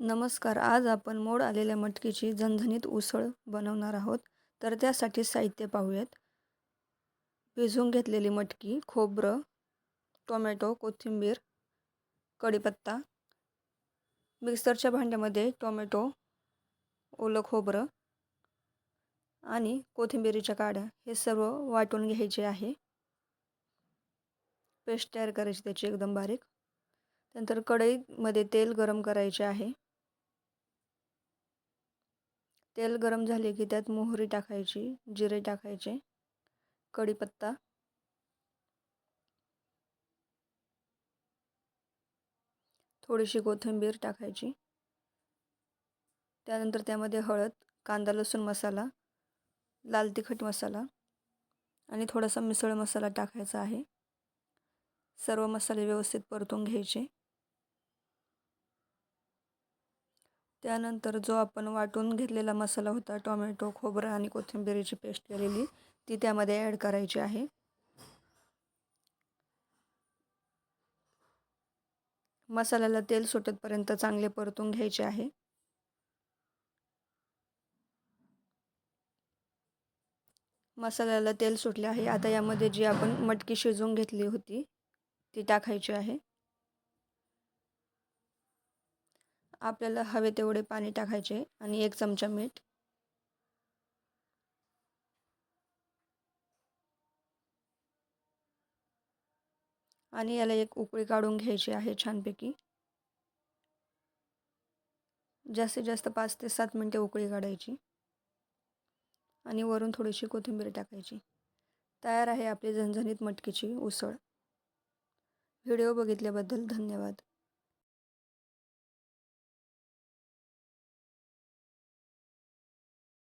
नमस्कार आज आपण मोड आलेल्या मटकीची झणझणीत उसळ बनवणार आहोत. तर त्यासाठी साहित्य पाहूयात. भिजवून घेतलेली मटकी खोबरं टोमॅटो कोथिंबीर कढीपत्ता मिक्सरच्या भांड्यामध्ये टोमॅटो ओलं खोबरं आणि कोथिंबिरीच्या काड्या. हे सर्व वाटून घ्यायचे आहे. पेस्ट तयार करायची त्याची एकदम बारीक. नंतर कढईमध्ये तेल गरम करायचे आहे. तेल गरम झाले की त्यात मोहरी टाकायची जिरे टाकायचे कढीपत्ता. थोडीशी कोथिंबीर टाकायची. त्यानंतर त्यामध्ये हळद कांदा लसूण मसाला लाल तिखट मसाला आणि थोडासा मिसळ मसाला टाकायचा आहे. सर्व मसाले व्यवस्थित परतून घ्यायचे. त्यानंतर जो आपण वाटून घेतलेला मसाला होता टोमॅटो खोबरं आणि कोथिंबिरीची पेस्ट केलेली ती त्यामध्ये ॲड करायची आहे. मसाल्याला तेल सुटतपर्यंत चांगले परतून घ्यायचे आहे. मसाल्याला तेल सुटले आहे. आता यामध्ये जी आपण मटकी शिजवून घेतली होती ती टाकायची आहे. आपल्याला हवे तेवढे पाणी टाकायचे आणि एक चमचा मीठ. आणि याला एक उकळी काढून घ्यायची आहे छानपैकी. जास्तीत जास्त पाच ते सात मिनटे उकळी काढायची. आणि वरून थोडीशी कोथिंबीर टाकायची. तयार आहे आपली झणझणीत मटकीची उसळ. व्हिडिओ बघितल्याबद्दल धन्यवाद.